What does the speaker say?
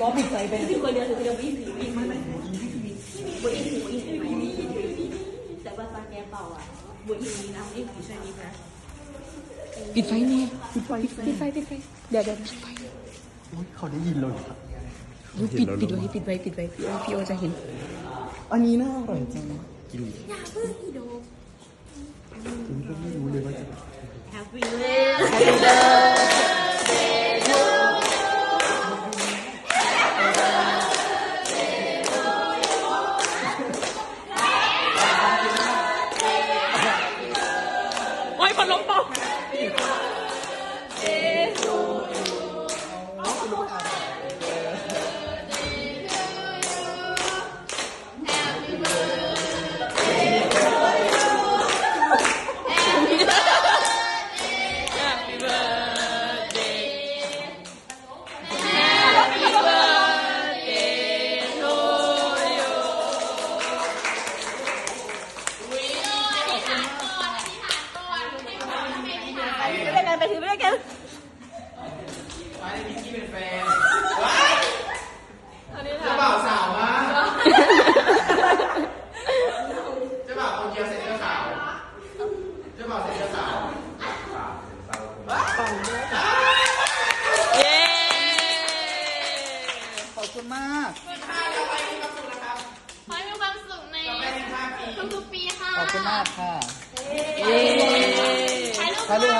ล้อปิดไฟเป็นถือคนเดียวถือคนเดียววิ่งถือวิ่งไม่ไม่บุยอินถือบุยอินถือบุยอินถือแต่ว่าตอนแกเป่าอะบุยอินนี้นะบุยอินถือช่วยนี้นะปิดไฟนี่ปิดไฟปิดไฟปิดไฟเดี๋ยวเดี๋ยวอุ๊ยเขาได้ยินเลยเหรออุ๊ยปิดปิดไว้ปิดไว้ปิดไว้พี่โอพี่โอจะเห็น อันนี้น่าอร่อยจังกินอย่าเพิ่งอีโดคุณก็ไม่รู้เลยว่าจะ Happy คนล้มปอก พัดลมเป่าไปด้วยกันไปถือไปด้วยกันเจ้าบ่าวสาวมาเจ้าบ่าวคนเดียวเสร็จเจ้าสาวเจ้าบ่าวเสร็จเจ้าสาวเย้ ขอบคุณมากขอให้มีความสุขในทุกๆปีค่ะ ขอบคุณมากค่ะ เย้ ถ่ายรูปฮัลโหลฮัลโหล